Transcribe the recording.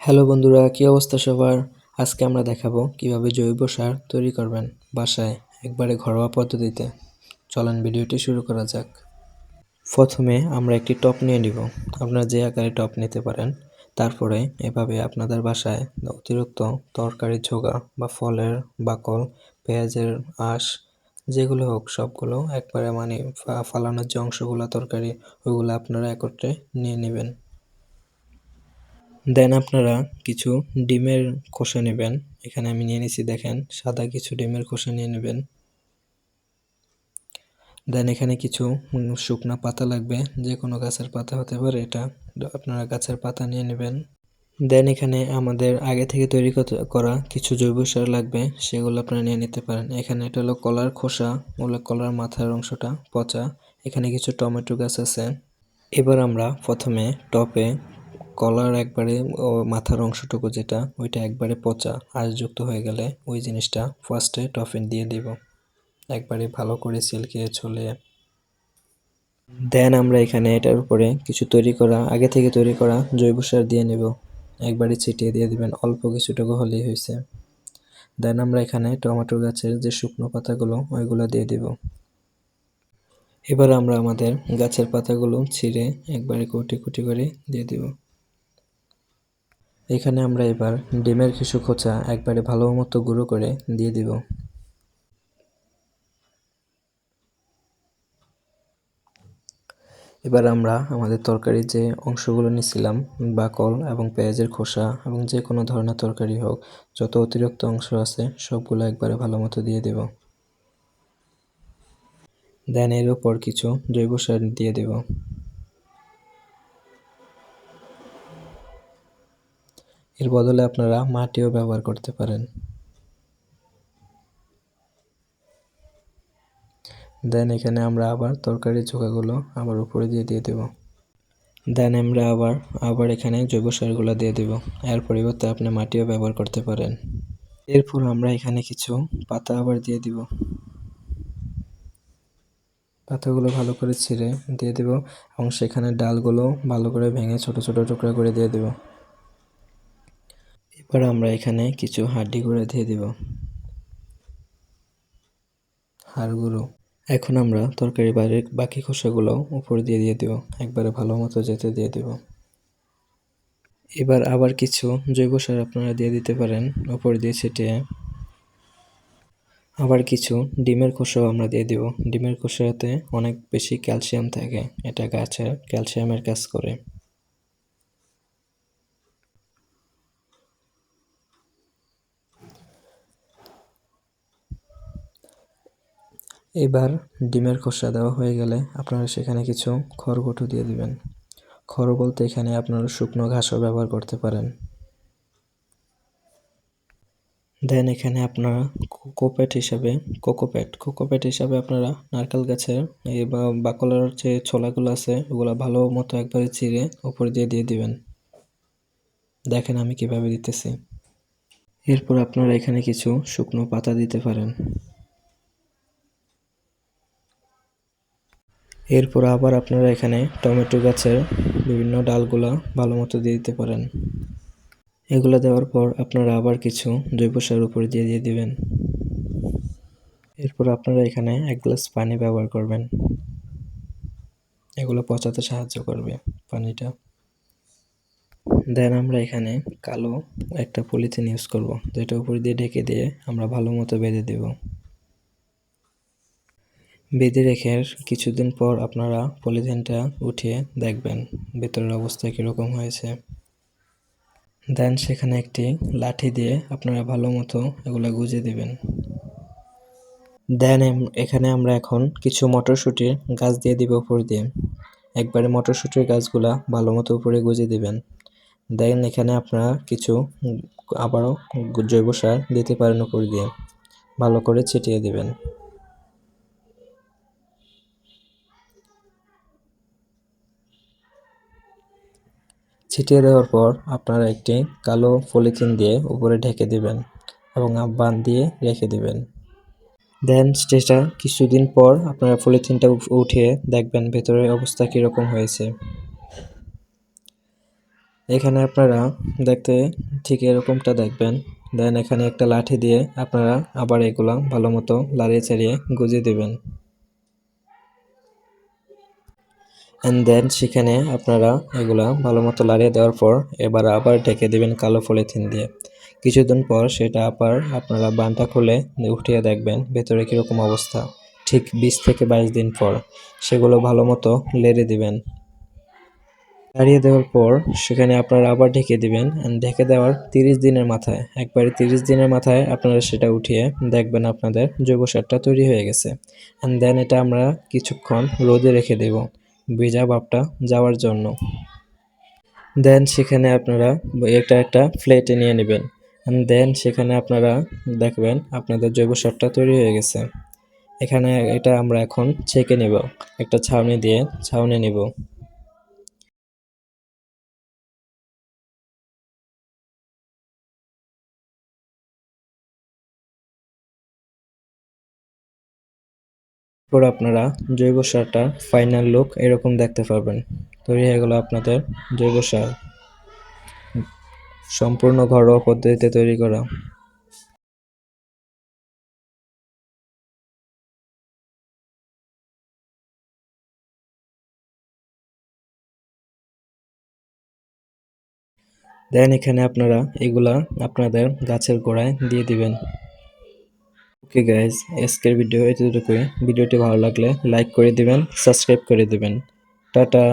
Hello বন্ধুরা, কী অবস্থা সবার? আজকে আমরা দেখাবো কীভাবে জৈব সার তৈরি করবেন বাসায় একবারে ঘরোয়া পদ্ধতিতে। চলেন ভিডিওটি শুরু করা যাক। প্রথমে আমরা একটি টপ নিয়ে নিব। আপনারা যে আকারে টপ নিতে পারেন, তারপরে এভাবে আপনাদের বাসায় অতিরিক্ত তরকারি ঝোগা বা ফলের বাকল, পেঁয়াজের আঁশ, যেগুলো হোক, সবগুলো একবারে মানে ফালানোর যে অংশগুলো তরকারি ওইগুলো আপনারা একত্রে নিয়ে নেবেন। দেন আপনারা কিছু ডিমের খোসা নেবেন। এখানে আমি নিয়ে নিছি, দেখেন, সাদা কিছু ডিমের খোসা নিয়ে নেবেন। দেন এখানে কিছু শুকনো পাতা লাগবে যে কোনো গাছের পাতা হতে পারে এটা। আপনারা গাছের পাতা নিয়ে নেবেন। দেন এখানে আমাদের আগে থেকে তৈরি করা কিছু জৈব সার লাগবে, সেগুলো আপনারা নিয়ে নিতে পারেন। এখানে এটা হলো কলার খোসা ওগুলো কলার মাথার অংশটা পচা। এখানে কিছু টমেটো গাছ আছে। এবার আমরা প্রথমে টপে কলার একবারে মাথার অংশটুকু যেটা, ওইটা একবারে পচা, আঁশযুক্ত হয়ে গেলে ওই জিনিসটা ফার্স্টে টফিন দিয়ে দিব। একবারে ভালো করে সিলকে ছলে। দেন আমরা এখানে এটার উপরে কিছু তৈরি করা, আগে থেকে তৈরি করা জৈব সার দিয়ে নেব। একবারে ছিটিয়ে দিয়ে দিবেন, অল্প কিছুটুকু হলেই হয়েছে। দেন আমরা এখানে টমেটো গাছের যে শুকনো পাতাগুলো, ওইগুলো দিয়ে দিব। এবার আমরা আমাদের গাছের পাতাগুলো ছিঁড়ে একবারে কুটি কুটি করে দিয়ে দিব। এখানে আমরা এবার ডিমের কিছু খোঁচা একবারে ভালো মতো গুঁড়ো করে দিয়ে দিব। এবার আমরা আমাদের তরকারির যে অংশগুলো নিয়েছিলাম, বাকল এবং পেঁয়াজের খোসা এবং যে কোনো ধরনের তরকারি হোক, যত অতিরিক্ত অংশ আছে সবগুলো একবারে ভালো মতো দিয়ে দেব। দেন এর উপর কিছু জৈব সার দিয়ে দেব। এর বদলে আপনারা মাটিও ব্যবহার করতে পারেন। দেন এখানে আমরা আবার তরকারির চোখাগুলো আবার উপরে দিয়ে দিয়ে দেব। দেন আমরা আবার আবার এখানে জৈব সারগুলো দিয়ে দেব। এর পরিবর্তে আপনি মাটিও ব্যবহার করতে পারেন। এরপর আমরা এখানে কিছু পাতা আবার দিয়ে দিব। পাতাগুলো ভালো করে ছিঁড়ে দিয়ে দেব এবং সেখানে ডালগুলো ভালো করে ভেঙে ছোট ছোট টুকরা করে দিয়ে দেব। এবার আমরা এখানে কিছু হাড্ডি গুঁড়ো দিয়ে দেব। হাড় গুঁড়ো। এখন আমরা তরকারি বাড়ির বাকি খোসাগুলো উপর দিয়ে দিয়ে দেব। একবারে ভালো মতো যেতে দিয়ে দেব। এবার আবার কিছু জৈব সার আপনারা দিয়ে দিতে পারেন উপর দিয়ে ছিটিয়ে। আবার কিছু ডিমের খোসাও আমরা দিয়ে দেব। ডিমের খোসাতে অনেক বেশি ক্যালসিয়াম থাকে। এটা গাছের ক্যালসিয়ামের কাজ করে। এবার ডিমের খোসা দেওয়া হয়ে গেলে আপনারা সেখানে কিছু খড়কুটো দিয়ে দিবেন। খড় বলতে এখানে আপনারা শুকনো ঘাসও ব্যবহার করতে পারেন। দেন এখানে আপনারা কোকোপ্যাট হিসাবে, কোকোপ্যাট কোকোপ্যাট হিসাবে আপনারা নারকেল গাছের বা বাকলার যে ছোলাগুলো আছে, ওগুলো ভালো মতো একবারে চিড়ে উপরে দিয়ে দিয়ে দিবেন। দেখেন আমি কীভাবে দিতেছি। এরপর আপনারা এখানে কিছু শুকনো পাতা দিতে পারেন। এরপর আবার আপনারা এখানে টমেটো গাছের বিভিন্ন ডালগুলো ভালো মতো দিয়ে দিতে পারেন। এগুলো দেওয়ার পর আপনারা আবার কিছু জৈব সার উপরে দিয়ে দিয়ে দিবেন। এরপর আপনারা এখানে এক গ্লাস পানি ব্যবহার করবেন। এগুলো পচাতে সাহায্য করবে পানিটা। দেন আমরা এখানে কালো একটা পলিথিন ইউজ করব, যেটা উপরে দিয়ে ঢেকে দিয়ে আমরা ভালো মতো বেঁধে দেবো। বেঁধে রেখে কিছুদিন পর আপনারা পলিথিনটা উঠিয়ে দেখবেন ভেতরের অবস্থা কীরকম হয়েছে। দেন সেখানে একটি লাঠি দিয়ে আপনারা ভালো মতো এগুলো গুজে দেবেন। দেন এখানে আমরা এখন কিছু মটরশুঁটির গাছ দিয়ে দিব উপর দিয়ে। একবারে মটরশুঁটির গাছগুলা ভালো মতো উপরে গুজে দিবেন। দেন এখানে আপনারা কিছু আবারও জৈব সার দিতে পারেন উপর দিয়ে। ভালো করে ছিটিয়ে দিবেন। ছিটিয়ে দেওয়ার পর আপনারা একটি কালো পলিথিন দিয়ে উপরে ঢেকে দিবেন এবং বান দিয়ে রেখে দিবেন। দেন সেটা কিছুদিন পর আপনারা পলিথিনটা উঠিয়ে দেখবেন ভেতরের অবস্থা কীরকম হয়েছে। এখানে আপনারা দেখতে ঠিক এরকমটা দেখবেন। দেন এখানে একটা লাঠি দিয়ে আপনারা আবার এগুলা ভালো মতো লাড়িয়ে ছাড়িয়ে গুজিয়ে দিবেন। অ্যান্ড দেন সেখানে আপনারা এগুলা ভালো মতো লাড়িয়ে দেওয়ার পর এবার আবার ঢেকে দিবেন কালো পলিথিন দিয়ে। কিছুদিন পর সেটা আবার আপনারা বানটা খুলে উঠিয়ে দেখবেন ভেতরে কীরকম অবস্থা। ঠিক বিশ থেকে বাইশ দিন পর সেগুলো ভালো মতো লেড়ে দিবেন। লাড়িয়ে দেওয়ার পর সেখানে আপনারা আবার ঢেকে দিবেন ঢেকে দেওয়ার তিরিশ দিনের মাথায়। একবারে তিরিশ দিনের মাথায় আপনারা সেটা উঠিয়ে দেখবেন আপনাদের জৈব সারটা তৈরি হয়ে গেছে। অ্যান্ড দেন এটা আমরা কিছুক্ষণ রোদে রেখে দেব। ভিজা ভাবটা যাওয়ার জন্য। দেন সেখানে আপনারা এটা একটা প্লেটে নিয়ে নেবেন। দেন সেখানে আপনারা দেখবেন আপনাদের জৈব সারটা তৈরি হয়ে গেছে। এখানে এটা আমরা এখন ছেঁকে নেব। একটা ছাউনি দিয়ে ছাউনি নেব। এরপর আপনারা জৈব সারটা ফাইনাল লুক এরকম দেখতে পারবেন। তৈরি হয়ে গেল আপনাদের জৈব সার। সম্পূর্ণ ঘরোয়া পদ্ধতিতে তৈরি করা। দেন এখানে আপনারা এগুলা আপনাদের গাছের গোড়ায় দিয়ে দিবেন। ওকে গাইজ আজকের ভিডিও এতটুকুই। ভিডিওটি ভালো লাগলে লাইক করে দিবেন সাবস্ক্রাইব করে দিবেন। টাটা।